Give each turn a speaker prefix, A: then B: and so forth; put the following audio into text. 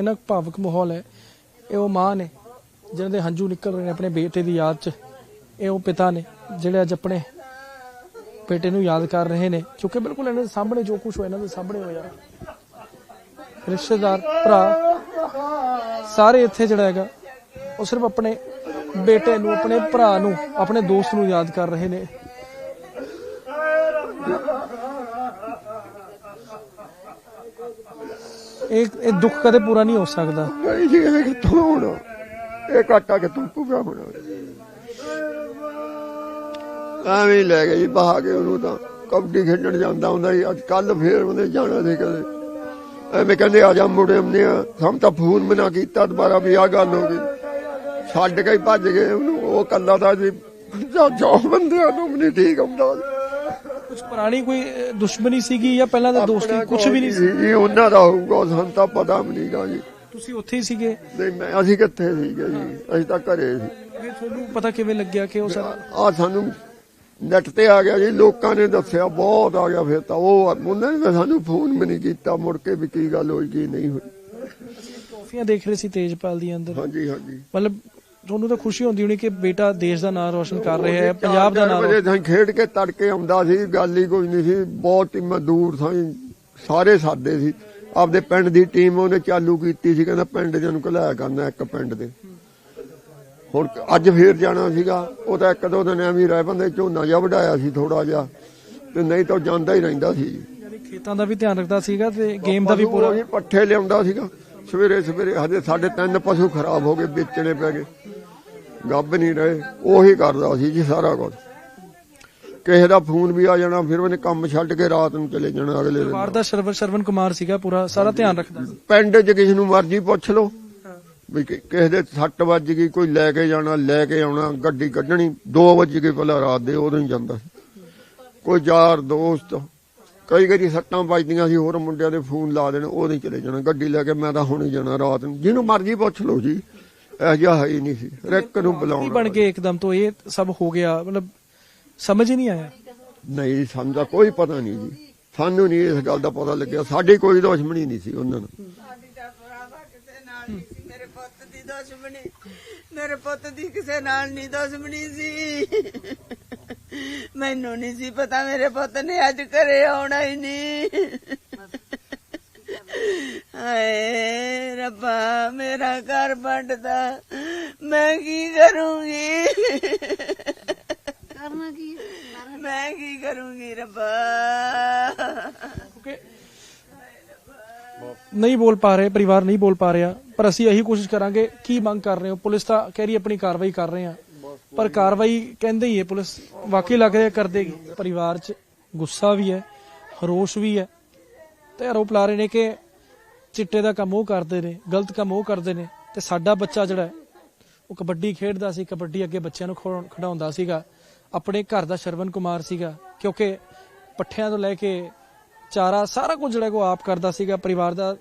A: ਇੰਨਾ ਭਾਵਕ ਮਾਹੌਲ ਹੈ। ਇਹ ਉਹ ਮਾਂ ਨੇ, ਜਿਹਨਾਂ ਦੇ ਹੰਝੂ ਨਿਕਲ ਰਹੇ ਨੇ ਆਪਣੇ ਬੇਟੇ ਦੀ ਯਾਦ 'ਚ। ਇਹ ਉਹ ਪਿਤਾ ਨੇ, ਜਿਹੜੇ ਅੱਜ ਆਪਣੇ ਬੇਟੇ ਨੂੰ ਯਾਦ ਕਰ ਰਹੇ ਨੇ। ਕਿਉਂਕਿ ਬਿਲਕੁਲ ਇਹਨਾਂ ਦੇ ਸਾਹਮਣੇ ਜੋ ਕੁਝ ਹੋਇਆ, ਇਹਨਾਂ ਦੇ ਸਾਹਮਣੇ ਹੋਇਆ। ਰਿਸ਼ਤੇਦਾਰ, ਭਰਾ, ਸਾਰੇ ਇੱਥੇ ਜਿਹੜਾ ਹੈਗਾ, ਉਹ ਸਿਰਫ ਆਪਣੇ ਬੇਟੇ ਨੂੰ, ਆਪਣੇ ਭਰਾ ਨੂੰ, ਆਪਣੇ ਦੋਸਤ ਨੂੰ ਯਾਦ ਕਰ ਰਹੇ ਨੇ। ਇਹ ਇਹ ਦੁੱਖ ਕਦੇ ਪੂਰਾ ਨਹੀਂ ਹੋ ਸਕਦਾ।
B: ਨਹੀਂ ਜੀ, ਇਹ ਕਿੱਥੋਂ ਹੋਣਾ? ਇਹ ਕਾਟਾ ਕਿੱਥੋਂ ਪੂਰਾ ਹੋਣਾ ਐਵੇਂ ਲੈ ਗਏ ਬਹਾ ਕੇ ਉਹਨੂੰ ਤਾਂ ਕਬੱਡੀ ਖੇਡਣ ਜਾਂਦਾ ਹੁੰਦਾ ਸੀ ਅੱਜ ਕੱਲ ਫੇਰ ਉਹਨੇ ਜਾਣਾ ਸੀ ਕਦੇ। ਐਵੇਂ ਕਹਿੰਦੇ, ਆ ਜਾ ਮੁੜੇ ਆਉਂਦੇ ਆ। ਹਮ ਤਾਂ ਫੋਨ ਬਣਾ ਕੀਤਾ ਦੁਬਾਰਾ ਵੀ ਆ ਗੱਲ ਹੋ ਗਈ। ਛੱਡ ਕੇ ਭੱਜ ਗਏ ਉਹਨੂੰ। ਉਹ ਕੱਲਾ ਦਾ ਜੀ, ਜੋ ਜੋ ਬੰਦਿਆਂ ਨੂੰ ਵੀ ਨਹੀਂ ਠੀਕ ਹੁੰਦਾ।
A: ਕੁਝ ਪੁਰਾਣੀ ਕੋਈ ਦੁਸ਼ਮਣੀ ਸੀਗੀ ਜਾਂ ਪਹਿਲਾਂ ਦਾ ਦੋਸਤੀ ਕੁਝ ਵੀ ਨਹੀਂ ਸੀ?
B: ਇਹ ਉਹਨਾਂ ਦਾ ਹੋਊਗਾ ਸਾਨੂੰ ਤਾਂ ਪਤਾ ਵੀ ਨਹੀਂਗਾ ਜੀ।
A: ਤੁਸੀਂ ਉੱਥੇ ਹੀ ਸੀਗੇ?
B: ਨਹੀਂ ਮੈਂ ਅਸੀਂ ਕਿੱਥੇ ਸੀਗੇ ਜੀ? ਅਸੀਂ ਤਾਂ ਘਰੇ ਸੀ।
A: ਫਿਰ ਤੁਹਾਨੂੰ ਪਤਾ ਕਿਵੇਂ ਲੱਗਿਆ ਕਿ ਉਹ ਸਾਰਾ
B: ਆ ਸਾਨੂੰ ਨੈਟ ਤੇ ਆ ਗਿਆ ਜੀ ਲੋਕਾਂ ਨੇ ਦੱਸਿਆ ਬਹੁਤ ਆ ਗਿਆ ਫਿਰ ਤਾਂ। ਉਹ ਉਹਨਾਂ ਨੇ ਸਾਨੂੰ ਫੋਨ ਵੀ ਨਹੀਂ ਕੀਤਾ ਮੁੜ ਕੇ ਵੀ ਕੀ ਗੱਲ ਹੋਈ ਕੀ ਨਹੀਂ ਹੋਈ।
A: ਟਰੋਫੀਆਂ ਦੇਖ ਰਹੇ ਸੀ ਤੇਜਪਾਲ ਦੀ ਅੰਦਰ।
B: ਹਾਂਜੀ ਹਾਂਜੀ।
A: ਮਤਲਬ ਤੁਹਾਨੂੰ ਤਾਂ ਖੁਸ਼ੀ ਹੁੰਦੀ ਹੋਣੀ ਕਿ ਬੇਟਾ ਦੇਸ਼ ਦਾ ਨਾਮ ਰੋਸ਼ਨ ਕਰ ਰਿਹਾ ਹੈ ਪੰਜਾਬ ਦਾ ਨਾਮ
B: ਵਜੇ ਖੇਡ ਕੇ ਤੜਕੇ ਆਉਂਦਾ ਸੀ ਗੱਲ ਹੀ ਕੋਈ ਨਹੀਂ ਸੀ ਬਹੁਤ ਟੀਮਾਂ ਦੂਰ ਸਾਈ ਸਾਰੇ ਸਾਦੇ ਸੀ। ਆਪਦੇ ਪਿੰਡ ਦੀ ਟੀਮ ਉਹਨੇ ਚਾਲੂ ਕੀਤੀ ਸੀ ਕਹਿੰਦਾ ਪਿੰਡ ਦੇ ਨੂੰ ਘਲਾਇਆ ਕਰਨਾ ਇੱਕ ਪਿੰਡ ਦੇ। ਹੁਣ ਅੱਜ ਫੇਰ ਜਾਣਾ ਸੀਗਾ ਉਹ ਤਾਂ ਇੱਕ ਦੋ ਦਿਨ ਐਵੇਂ ਹੀ ਰਹਿ ਬੰਦੇ ਝੋਨਾ ਜਿਹਾ ਵਢਾਇਆ ਸੀ ਥੋੜਾ ਜਿਹਾ ਤੇ ਨਹੀਂ ਤਾਂ ਜਾਂਦਾ ਹੀ ਰਹਿੰਦਾ ਸੀ।
A: ਯਾਨੀ ਖੇਤਾਂ ਦਾ ਵੀ ਧਿਆਨ ਰੱਖਦਾ ਸੀਗਾ ਤੇ ਗੇਮ ਦਾ ਵੀ ਪੂਰਾ
B: ਪੱਠੇ ਲਿਆਉਂਦਾ ਸੀਗਾ ਸਵੇਰੇ ਸਵੇਰੇ ਹਜੇ ਸਾਡੇ ਤਿੰਨ ਪਸ਼ੂ ਖਰਾਬ ਹੋ ਗਏ ਵੇਚਣੇ ਪੈ ਗਏ। ਗੱਬ ਨਹੀਂ ਰਹੇ ਉਹੀ ਕਰਦਾ ਸੀ ਜੀ ਸਾਰਾ ਕੁਝ ਕਿਸੇ ਦਾ ਫੋਨ ਵੀ ਆ ਜਾਣਾ ਫਿਰ ਉਹਨੇ ਕੰਮ ਛੱਡ ਕੇ ਰਾਤ ਨੂੰ ਚਲੇ ਜਾਣਾ ਅਗਲੇ ਦਿਨ।
A: ਪਰਿਵਾਰ ਦਾ ਸਰਵਰ ਸਰਵਨ ਕੁਮਾਰ ਸੀਗਾ ਪੂਰਾ ਸਾਰਾ ਧਿਆਨ ਰੱਖਦਾ ਸੀ।
B: ਪਿੰਡ 'ਚ ਕਿਸੇ ਨੂੰ ਮਰਜ਼ੀ ਪੁੱਛ ਲਓ। ਵੀ ਕਿ- ਕਿਸੇ ਦੇ ਸੱਟ ਵੱਜ ਗਈ ਕੋਈ ਲੈ ਕੇ ਜਾਣਾ ਲੈ ਕੇ ਆਉਣਾ ਗੱਡੀ ਕੱਢਣੀ 2 ਵਜੇ ਕੇ ਪਹਿਲਾਂ ਰਾਤ ਦੇ ਉਦੋਂ ਹੀ ਜਾਂਦਾ ਸੀ। ਕੋਈ ਯਾਰ ਦੋਸਤ ਕਈ ਵਾਰੀ ਸੱਟਾਂ ਵੱਜਦੀਆਂ ਸੀ ਹੋਰ ਮੁੰਡਿਆਂ ਦੇ ਫੋਨ ਲਾ ਦੇਣ ਉਦੋਂ ਹੀ ਚਲੇ ਜਾਣਾ। ਗੱਡੀ ਲੈ ਕੇ ਮੈਂ ਤਾਂ ਹੁਣ ਹੀ ਜਾਣਾ ਰਾਤ ਨੂੰ। ਜਿਹਨੂੰ ਮਰਜ਼ੀ ਪੁੱਛ ਲਓ ਜੀ। ਇਹ ਜਿਹਾ ਹੈ ਨਹੀਂ ਸੀ। ਰਿਕ ਨੂੰ ਬੁਲਾਉਣਾ
A: ਬਣ ਕੇ ਇੱਕਦਮ ਤੋਂ ਇਹ ਸਭ ਹੋ ਗਿਆ ਮਤਲਬ ਸਮਝ ਹੀ ਨਹੀਂ ਆਇਆ।
B: ਨਹੀਂ ਤਾਂ ਕੋਈ ਪਤਾ ਨਹੀਂ ਜੀ। ਸਾਨੂੰ ਨਹੀਂ ਇਸ ਗੱਲ ਦਾ ਪਤਾ ਲੱਗਿਆ। ਸਾਡੀ ਕੋਈ ਦੁਸ਼ਮਣੀ ਨਹੀਂ ਸੀ ਉਹਨਾਂ ਨਾਲ
C: ਸਾਡੀ ਤਾਂ ਭਰਾਵਾ ਕਿਸੇ ਨਾਲ ਨਹੀਂ ਸੀ। ਮੇਰੇ ਪੁੱਤ ਦੀ ਦੁਸ਼ਮਣੀ ਮੇਰੇ ਪੁੱਤ ਦੀ ਕਿਸੇ ਨਾਲ ਨਹੀਂ ਦੁਸ਼ਮਣੀ ਸੀ। ਮੈਨੂੰ ਨਹੀਂ ਸੀ ਪਤਾ ਮੇਰੇ ਪੁੱਤ ਨੇ ਅੱਜ ਘਰੇ ਆਉਣਾ ਹੀ ਨਹੀਂ। ਹਾਏ। ਰੱਬਾ ਮੇਰਾ ਘਰ ਵੱਢਦਾ ਮੈਂ ਕੀ ਕਰੂੰਗੀ?
D: ਕਰਨਾ ਕੀ?
C: ਮੈਂ ਕੀ ਕਰੂੰਗੀ ਰੱਬਾ?
A: ਨਹੀਂ ਬੋਲ ਪਾ ਰਹੇ ਪਰਿਵਾਰ ਨਹੀਂ ਬੋਲ ਪਾ ਰਿਹਾ ਪਰ ਅਸੀਂ ਇਹੀ ਕੋਸ਼ਿਸ਼ ਕਰਾਂਗੇ ਕੀ ਮੰਗ ਕਰ ਰਹੇ ਹੋ? ਪੁਲਿਸ ਤਾਂ ਕਹਿ ਰਹੀ ਆਪਣੀ ਕਾਰਵਾਈ ਕਰ ਰਹੇ ਆ ਪਰ ਕਾਰਵਾਈ ਕਹਿੰਦੇ ਹੀ ਹੈ ਪੁਲਿਸ ਵਾਕਈ ਲੱਗ ਰਿਹਾ ਕਰ ਦੇਗੀ ਪਰਿਵਾਰ 'ਚ ਗੁੱਸਾ ਵੀ ਹੈ ਰੋਸ਼ ਵੀ ਹੈ। ਤੇ ਆਰੋਪ ਲਾ ਰਹੇ ਨੇ ਕਿ ਚਿੱਟੇ ਦਾ ਕੰਮ ਉਹ ਕਰਦੇ ਨੇ, ਗਲਤ ਕੰਮ ਉਹ ਕਰਦੇ ਨੇ ਤੇ ਸਾਡਾ ਬੱਚਾ ਜਿਹੜਾ ਉਹ ਕਬੱਡੀ ਖੇਡਦਾ ਸੀ, ਕਬੱਡੀ ਅੱਗੇ ਬੱਚਿਆਂ ਨੂੰ ਖਿਡਾਉਣ- ਖਿਡਾਉਂਦਾ ਸੀਗਾ। ਆਪਣੇ ਘਰ ਦਾ ਸ਼ਰਵਨ ਕੁਮਾਰ ਸੀਗਾ, ਕਿਉਂਕਿ ਪੱਠਿਆਂ ਤੋਂ ਲੈ ਕੇ ਚਾਰਾ ਸਾਰਾ ਕੁਝ ਜਿਹੜਾ ਕੋ ਆਪ ਕਰਦਾ ਸੀਗਾ, ਪਰਿਵਾਰ ਦਾ